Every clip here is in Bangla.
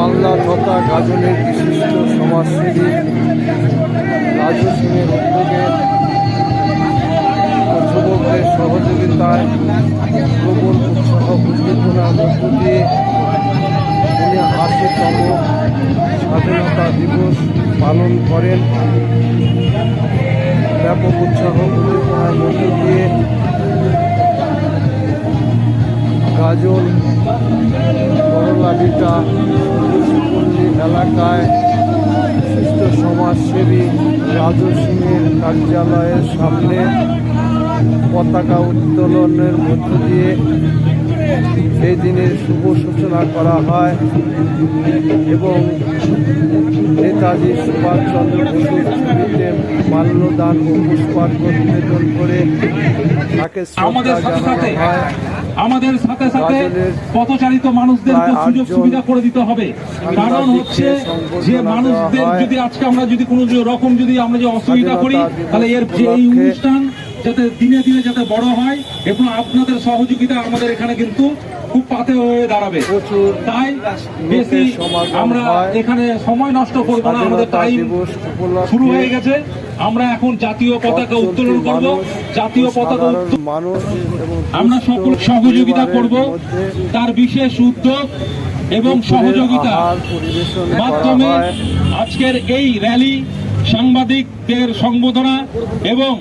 মালদা তথা গাজনের বিশিষ্ট সমাজসেবী রাজু সিংয়ের উদ্যোগে যুবকদের সহযোগিতায় প্রবল উৎসাহ উদ্দীপনার মধ্য দিয়ে আশিতম স্বাধীনতা দিবস পালন করেন। ব্যাপক উৎসাহ, উদ্দীপনার মধ্য দিয়ে গাজল করলাবিটা এলাকায় বিশিষ্ট সমাজসেবী রাজু সিংয়ের কার্যালয়ের সামনে পতাকা উত্তোলনের মধ্য দিয়ে এই দিনের শুভ সূচনা করা হয় এবং নেতাজি সুভাষচন্দ্র বসুর ছবিতে মাল্যদান ও পুষ্পার্ঘ্য নিবেদন করে তাকে শ্রদ্ধা জানানো হয়। আমাদের সাথে সাথে পথচারিত মানুষদেরকে সুযোগ সুবিধা করে দিতে হবে। কারণ হচ্ছে যে মানুষদের যদি আজকে আমরা যদি কোনো রকম যদি আমরা যে অসুবিধা করি তাহলে এর যে এই অনুষ্ঠান যাতে দিনে দিনে যাতে বড় হয় এবং আপনাদের সহযোগিতা আমাদের এখানে কিন্তু খুব পাতে হয়ে দাঁড়াবে। তাই বেশি আমরা এখানে সময় নষ্ট করব না আমাদের টাইম শুরু হয়ে গেছে। আমরা এখন জাতীয় পতাকা উত্তোলন করব জাতীয় পতাকা মানুষ আমরা সকল সহযোগিতা করব। তার বিশেষ উদ্যোগ এবং সহযোগিতা মাধ্যমে আজকের এই র্যালি সাংবাদিকদের সংবোধনা এবং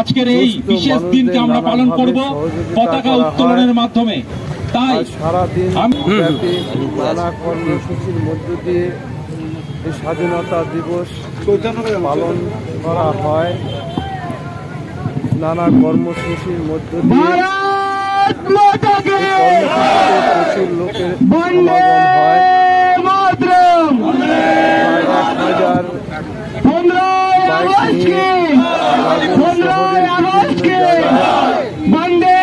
আজকের এই বিশেষ দিনকে আমরা পালন করব পতাকা উত্তোলনের মাধ্যমে। তাই সারাদিন ব্যাপী নানা কর্মসূচির মধ্য দিয়ে এই স্বাধীনতা দিবস পালন করা হয়। নানা কর্মসূচির মধ্য দিয়ে ভারত মাতাকে এই কর্মসূচিতে প্রচুর লোকের বন্দে সমাগম হয় মাতরম প্রায় এক হাজার পনেরোই আগস্টকে পনেরোই আগস্টকে বন্দে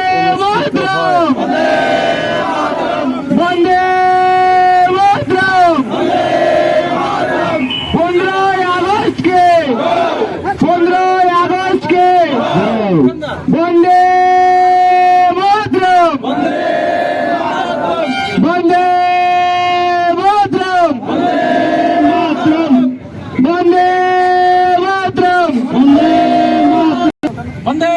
র্যালি অনুষ্ঠিত হয় মাতরম বন্দে মাতরম পনেরোই আগস্টকে পনেরোই আগস্টকে বন্দে মাতরম বন্দে মাতরম বন্দে মাতরম বন্দে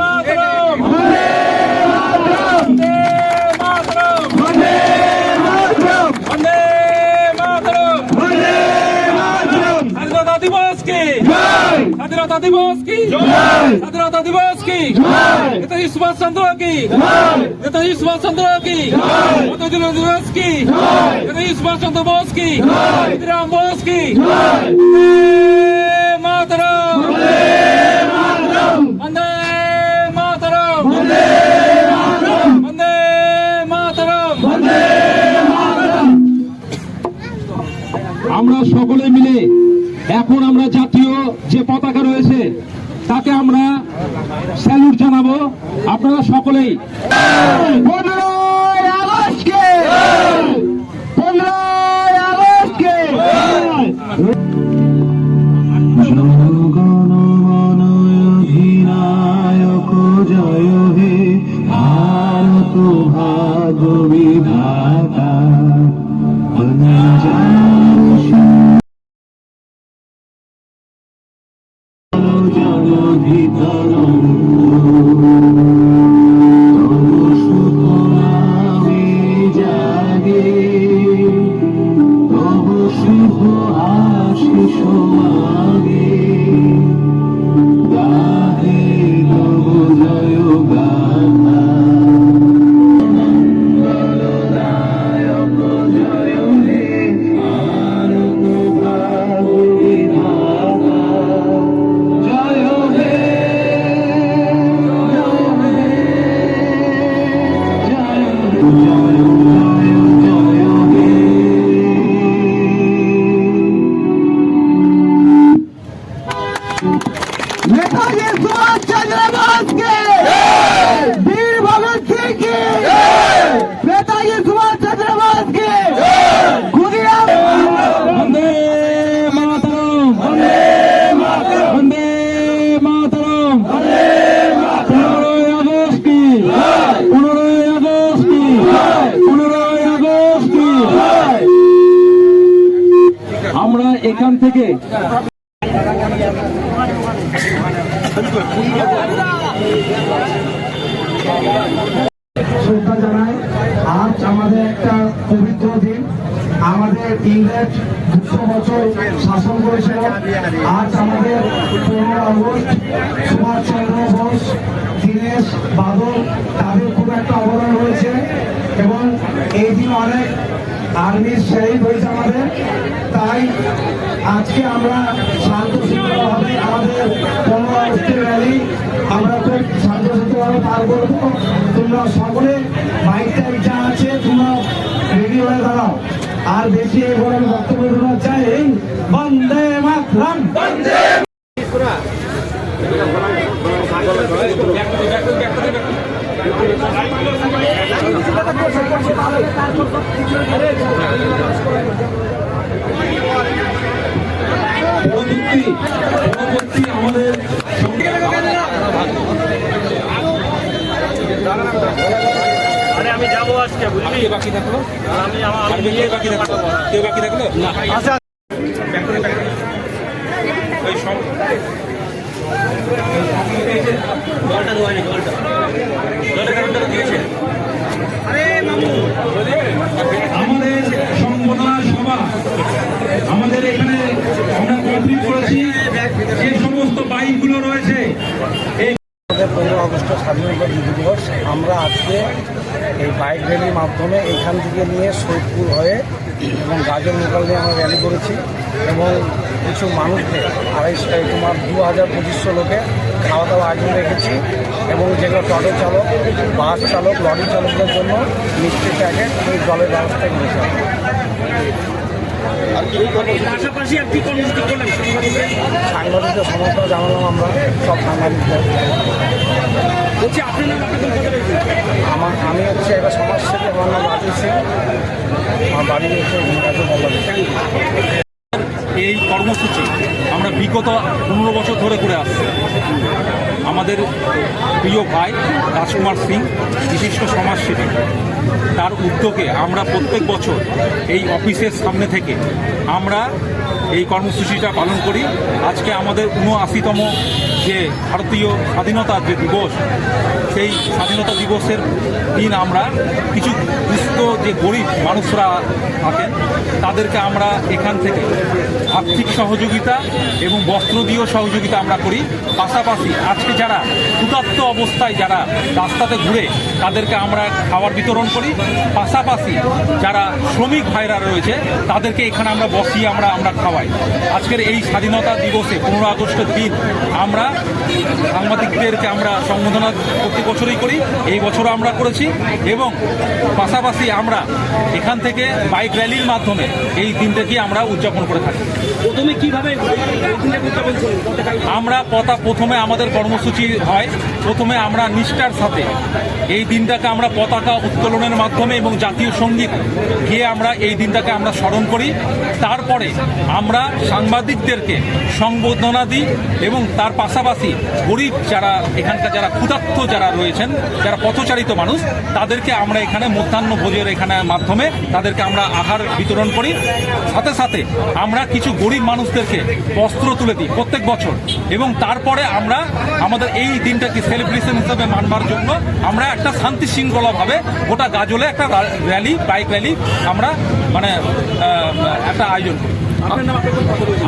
মাতরম বন্দে মাতরম বন্দে মাতরম বন্দে মাতরম স্বাধীনতা দিবস কি স্বাধীনতা দিবস কি? স্বাধীনতা দিবস কি? নেতাজি সুভাষ চন্দ্র কি? নেতাজি সুভাষ চন্দ্র কি? নেতাজি দিবস কি? নেতাজি সুভাষ চন্দ্র বোস কি? ক্ষুদিরাম বোস কি? মাতরম। বন্দে মাতরম। বন্দে মাতরম। আমরা সকলে মিলে এখন আমরা জাতীয় যে পতাকা রয়েছে তাকে আমরা স্যালুট জানাব আপনারা সকলেই। পনেরোই আগস্টকে। পনেরোই আগস্টকে। জনগণমনধিনায়ক জয় হে ভারত ভাগ বিধাতা জাগে নেতাজি সুভাষ চন্দ্র বোসকে বীর ভগৎ সিং কি নেতাজি সুভাষ চন্দ্র বোসকে আমরা এখান থেকে শ্রদ্ধা জানাই, আজ আমাদের একটা পবিত্র দিন। আমাদের ইংরেজ দুশো বছর শাসন করেছিল। আজ আমাদের পনেরো আগস্ট সুভাষচন্দ্র বোস, দীনেশ বাদল তাদের খুব একটা অবদান রয়েছে। এবং এই দিন অনেক আর্মির শহীদ হয়েছে আমাদের। তাই আজকে আমরা শান্তশৃঙ্খলভাবে আমাদের পনেরো আগস্টের র্যালি আমরা খুব তোমরা সকলে বাইক টাইক যা আছে তোমরা রেডি হয়ে দাঁড়াও। আর বেশি এবার আমি বক্তব্য চাই, বন্দে মাতরম। পরবর্তী আরে আমি যাব আজকে বুঝলি? বাকি থাকল? আমি আমার বাকি থাকল? কেউ বাকি থাকল? না। ওই সব। জলটা দেওয়ানি জলটা জলটা কারণটা দিয়েছে? আমাদের সংবর্ধনা সভা। আমাদের এখানে আমরা কমপ্লিট করেছি। যে সমস্ত বাইকগুলো রয়েছে এই আমাদের পনেরো আগস্ট স্বাধীনতা দিবস আমরা আজকে বাইক র্যালির মাধ্যমে এখান থেকে নিয়ে সৈদপুর হয়ে এবং গাজন লোকাল নিয়ে আমরা র্যালি করেছি এবং কিছু মানুষকে, আড়াইশো তোমার দু হাজার পঁচিশশো লোকে খাওয়া দাওয়া আয়োজন রেখেছি এবং যেগুলো টোটো চালক, বাস চালক, লরি চালকদের জন্য মিষ্টি প্যাকেট এই জলের ব্যবস্থা করেছি। পাশাপাশি আর কি কর্মসূচি করলেন সাংবাদিকদের সমস্যা জানালাম আমরা সব সাংবাদিকদের বলছি আপনার নাম আপনাদের আমার আমি হচ্ছে একটা সমাজসেবী আমার নাম রাজু সিং। আমার বাড়ি হচ্ছে এই কর্মসূচি আমরা বিগত পনেরো বছর ধরে করে আসছি। আমাদের প্রিয় ভাই রাজকুমার সিং, বিশিষ্ট সমাজসেবী। তার উদ্যোগে আমরা প্রত্যেক বছর এই অফিসের সামনে থেকে আমরা এই কর্মসূচিটা পালন করি। আজকে আমাদের উনআশিতম যে ভারতীয় স্বাধীনতার যে দিবস, সেই স্বাধীনতা দিবসের দিন আমরা কিছু দুস্থ যে গরিব মানুষরা থাকেন, তাদেরকে আমরা এখান থেকে আর্থিক সহযোগিতা এবং বস্ত্র দিয়েও সহযোগিতা আমরা করি। পাশাপাশি আজকে যারা ক্ষুধার্ত অবস্থায় যারা রাস্তাতে ঘুরে তাদেরকে আমরা খাবার বিতরণ করি। পাশাপাশি যারা শ্রমিক ভাইরা রয়েছে, তাদেরকে এখানে আমরা বসিয়ে আমরা আমরা খাওয়াই। আজকের এই স্বাধীনতা দিবসে পনেরো আগস্টের দিন আমরা সাংবাদিকদেরকে আমরা সম্বোধনা প্রতি বছরই করি। এই বছরও আমরা করেছি এবং পাশাপাশি আমরা এখান থেকে বাইক র্যালির মাধ্যমে এই দিনটাকে আমরা উদযাপন করে থাকি। প্রথমে কীভাবে আমরা পতা প্রথমে আমাদের কর্মসূচি হয় প্রথমে আমরা নিষ্ঠার সাথে এই দিনটাকে আমরা পতাকা উত্তোলনের মাধ্যমে এবং জাতীয় সংগীত গিয়ে আমরা এই দিনটাকে আমরা স্মরণ করি। তারপরে আমরা সাংবাদিকদেরকে সংবর্ধনা দিই এবং তার পাশাপাশি গরিব যারা এখানকার যারা ক্ষুধার্ত যারা রয়েছেন, যারা পথচারিত মানুষ, তাদেরকে আমরা এখানে মধ্যাহ্ন ভোজের এখানে মাধ্যমে তাদেরকে আমরা আহার বিতরণ করি। সাথে সাথে আমরা কিছু গরিব মানুষদেরকে বস্ত্র তুলে দিই প্রত্যেক বছর এবং তারপরে আমরা আমাদের এই দিনটাকে সেলিব্রেশন হিসাবে মানবার জন্য আমরা একটা শান্তি শৃঙ্খলাভাবে গোটা গাজলে একটা র্যালি বাইক র্যালি আমরা মানে একটা আয়োজন করি।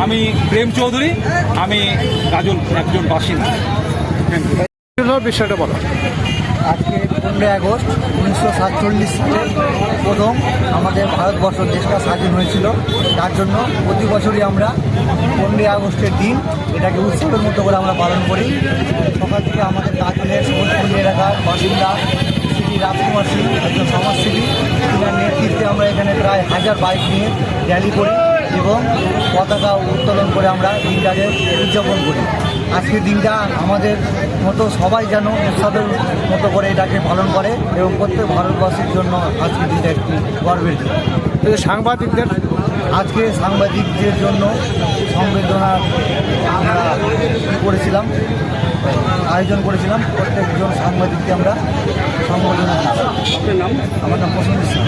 আমি প্রেম চৌধুরী আমি গাজল একজন বাসিন্দা। বিষয়টা বলো। আজকে পনেরোই আগস্ট উনিশশো সাতচল্লিশ সালে প্রথম আমাদের ভারতবর্ষ দেশটা স্বাধীন হয়েছিল। তার জন্য প্রতি বছরই আমরা পনেরোই আগস্টের দিন এটাকে উৎসবের মতো করে আমরা পালন করি। সকাল থেকে আমাদের কাজলের সমস্তপল্লী এলাকার বাসিন্দা শ্রী রাজকুমার সিং একজন সমাজসেবী। তিনার নেতৃত্বে আমরা এখানে প্রায় হাজার বাইক নিয়ে র্যালি করি এবং পতাকা উত্তোলন করে আমরা দিনটাকে উদযাপন করি। আজকের দিনটা আমাদের মতো সবাই যেন উৎসবের মতো করে এটাকে পালন করে এবং প্রত্যেক ভারতবাসীর জন্য আজকের দিনটা একটি গর্বের দিন। সাংবাদিকদের আজকে সাংবাদিকদের জন্য সংবেদনা আমরা করেছিলাম আয়োজন করেছিলাম। প্রত্যেকজন সাংবাদিককে আমরা সংবর্ধনা দিয়েছি। আমার নাম প্রসন্ন ইসলাম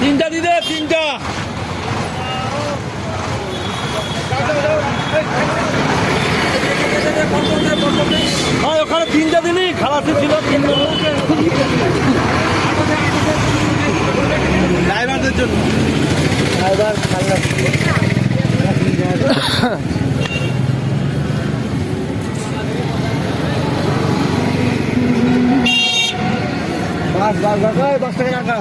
তিনটা দিদে তিনটা। ওখানে তিনটা দিনই খালাসি ছিল। বাস বাস বাস ওই দশ টাকা রাখা